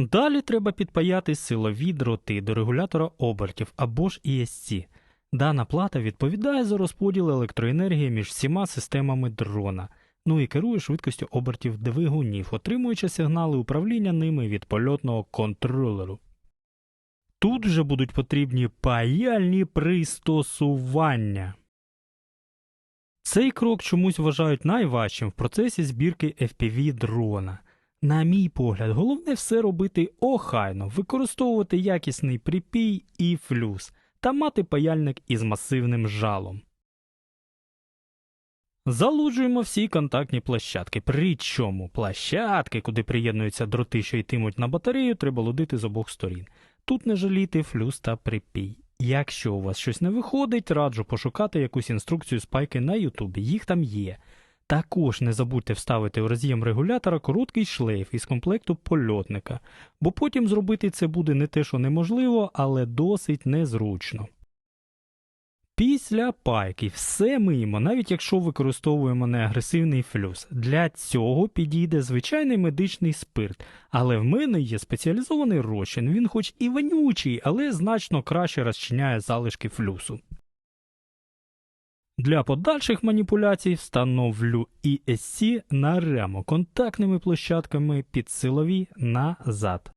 Далі треба підпаяти силові дроти до регулятора обертів або ж ESC. Дана плата відповідає за розподіл електроенергії між всіма системами дрона, ну і керує швидкістю обертів двигунів, отримуючи сигнали управління ними від польотного контролеру. Тут вже будуть потрібні паяльні пристосування. Цей крок чомусь вважають найважчим в процесі збірки FPV дрона. На мій погляд, головне все робити охайно, використовувати якісний припій і флюс та мати паяльник із масивним жалом. Залуджуємо всі контактні площадки. Причому площадки, куди приєднуються дроти, що йтимуть на батарею, треба лудити з обох сторін. Тут не жаліти флюс та припій. Якщо у вас щось не виходить, раджу пошукати якусь інструкцію спайки на Ютубі, їх там є. Також не забудьте вставити в роз'єм регулятора короткий шлейф із комплекту польотника, бо потім зробити це буде не те, що неможливо, але досить незручно. Після пайки все миємо, навіть якщо використовуємо неагресивний флюс. Для цього підійде звичайний медичний спирт, але в мене є спеціалізований розчин. Він хоч і вонючий, але значно краще розчиняє залишки флюсу. Для подальших маніпуляцій встановлю ESC на ремо контактними площадками під силові назад.